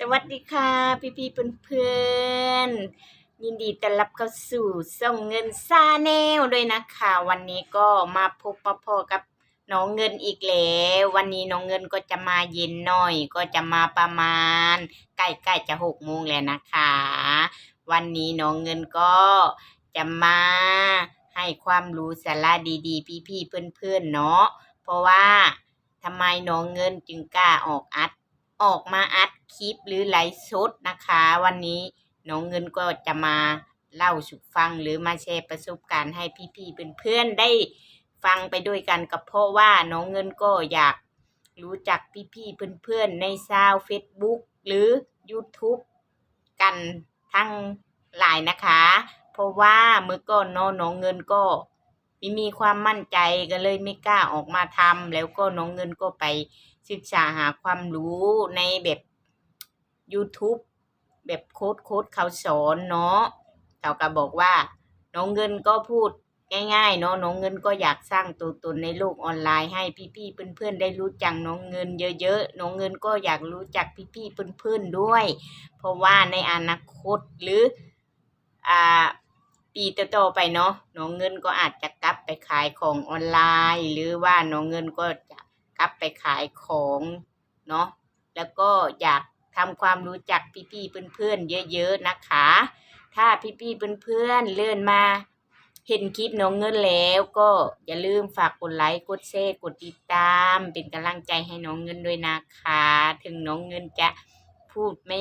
สวัสดีค่ะพี่พี่เพื่อนเพื่อนยินดีต้อนรับเข้าสู่ส่งเงินซาแนลด้วยนะคะ วันนี้ก็มาพบปะพอกับน้องเงินอีกแล้ววันนี้น้องเงินก็จะมาเย็นหน่อย ก็จะมาประมาณ ใกล้ๆจะหกโมงแล้วนะคะ วันนี้น้องเงินก็จะมาให้ความรู้สาระดี ๆ พี่ๆเพื่อนๆเนาะเพราะว่าทำไมน้องเงินจึงกล้าออกอัด ออกมาอัดคลิปหรือไลฟ์สดนะคะ วันนี้น้องเงินก็จะมาเล่าสู่ฟังหรือมาแชร์ประสบการณ์ให้พี่ๆเพื่อนๆได้ฟังไปด้วยกันกับเพราะว่าน้องเงินก็อยากรู้จักพี่ๆเพื่อนๆ ในซาวเฟซบุ๊กหรือ YouTube กันทั้งหลายนะคะ เพราะว่าเมื่อก่อนเนาะน้องเงินก็ไม่มีความมั่นใจก็เลยไม่กล้าออกมาทำแล้วก็น้องเงินก็ไป ศึกษาหาความรู้ในแบบ YouTube แบบโค้ดโค้ดเขาสอนเนาะเขาก็บอกว่า น้องเงินก็พูดง่ายๆเนาะน้องเงินก็อยากสร้างตัวตนในโลกออนไลน์ให้พี่ๆเพื่อนๆได้รู้จักน้องเงิน เยอะๆน้องเงินก็อยากรู้จักพี่ๆเพื่อนๆด้วย เพราะว่าในอนาคตหรืออ่าปีต่อๆไปเนาะน้องเงินก็อาจจะกลับไปขายของออนไลน์ หรือว่าน้องเงินก็จะ กลับไปขายของเนาะแล้วก็อยากทำความรู้จักพี่ๆเพื่อนๆเยอะ ๆนะคะ ถ้าพี่ๆเพื่อนๆเลื่อนมา เห็นคลิปน้องเงินแล้วก็อย่าลืมฝากกดไลค์กดแชร์กดติดตาม เป็นกำลังใจให้น้องเงินด้วยนะคะ ถึงน้องเงินจะพูดไม่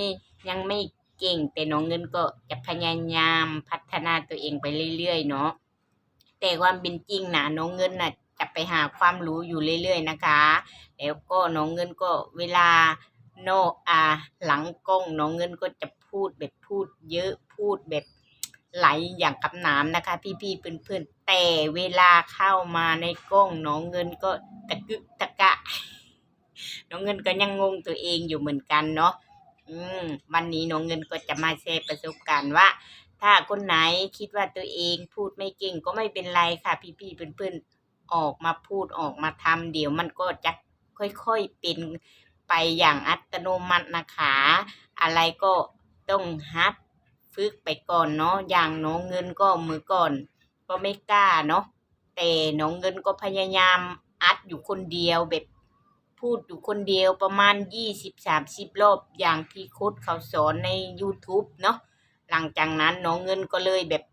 ยังไม่เก่ง แต่น้องเงินก็จะพยายามพัฒนาตัวเองไปเรื่อยๆเนาะแต่ความเป็นจริงนะน้องเงินน่ะ จะไปหาความรู้อยู่เรื่อยๆนะคะ แล้วก็น้องเงินก็เวลาโนอาหลังกล้องน้องเงินก็จะพูดแบบพูดเยอะพูดแบบไหลอย่างกับน้ำนะคะ พี่ๆเพื่อนๆแต่เวลาเข้ามาในกล้องน้องเงินก็ตะกึกตะกะ น้องเงินก็ยังงงตัวเองอยู่เหมือนกันเนาะอืมวันนี้น้องเงินก็จะมาแชร์ประสบการณ์ว่า ถ้าคนไหนคิดว่าตัวเองพูดไม่เก่งก็ไม่เป็นไรค่ะ พี่ๆเพื่อนๆ ออกมาพูดออกมาทำเดี๋ยวมันก็จะค่อยๆเป็นไปอย่างอัตโนมัตินะคะ อะไรก็ต้องฮัดฝึกไปก่อนเนาะอย่างน้องเงินก็มือก่อน ก็ไม่กล้าเนาะแต่น้องเงินก็พยายามอัดอยู่คนเดียวแบบพูดอยู่คนเดียวประมาณยี่สิบสามสิบรอบอย่างที่โค้ดเขาสอนใน YouTube เนาะหลังจากนั้นน้องเงินก็เลยแบบ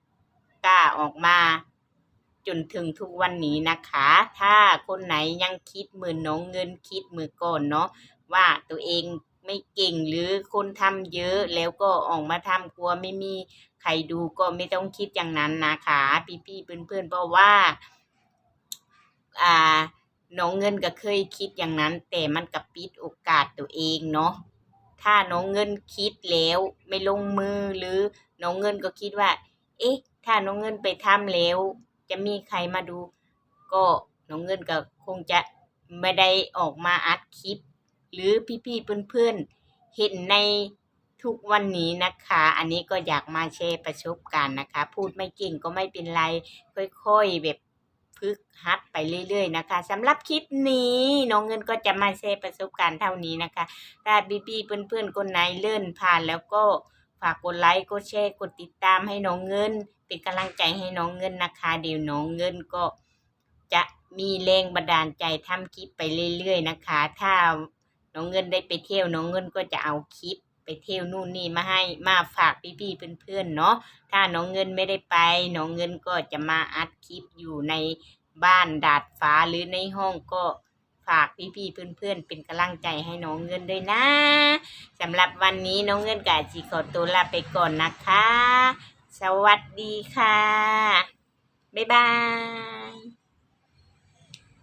กล้าออกมา จนถึงทุกวันนี้นะคะ ถ้าคนไหนยังคิดเหมือนน้องเงินคิดมือก่อนเนาะว่าตัวเองไม่เก่งหรือคนทำเยอะแล้วก็ออกมาทำกลัวไม่มีใครดูก็ไม่ต้องคิดอย่างนั้นนะคะพี่ๆเพื่อนๆเพราะว่า อ่าน้องเงินก็เคยคิดอย่างนั้น แต่มันกับปิดโอกาสตัวเองเนาะถ้าน้องเงินคิดแล้วไม่ลงมือหรือน้องเงินก็คิดว่า เอ๊ะ ถ้าน้องเงินไปทำแล้ว จะมีใครมาดู ก็น้องเงินก็คงจะไม่ได้ออกมาอัดคลิป หรือพี่ๆเพื่อนๆเห็นในทุกวันนี้นะคะ อันนี้ก็อยากมาแชร์ประสบการณ์นะคะ พูดไม่เก่งก็ไม่เป็นไร ค่อยๆแบบฝึกฮัดไปเรื่อยๆนะคะสำหรับคลิปนี้น้องเงินก็จะมาแชร์ประสบการณ์เท่านี้นะคะถ้าพี่ๆเพื่อนๆคนไหนเลื่อนผ่านแล้วก็ ฝากกดไลค์กดแชร์กดติดตามให้น้องเงิน เป็นกำลังใจให้น้องเงินนะคะ เดี๋ยวน้องเงินก็จะมีแรงบันดาลใจทำคลิปไปเรื่อยๆนะคะ ถ้าน้องเงินได้ไปเที่ยวน้องเงินก็จะเอาคลิปไปเที่ยวนู่นนี่มาให้มาฝากพี่ๆเพื่อนๆเนาะถ้าน้องเงินไม่ได้ไป น้องเงินก็จะมาอัดคลิปอยู่ในบ้านดาดฟ้าหรือในห้องก็ ฝากพี่ๆเพื่อนๆเป็นกำลังใจให้น้องเงินด้วยนะสำหรับวันนี้น้องเงินกับจีขอตัวลาไปก่อนนะคะ สวัสดีค่ะ บ๊ายบาย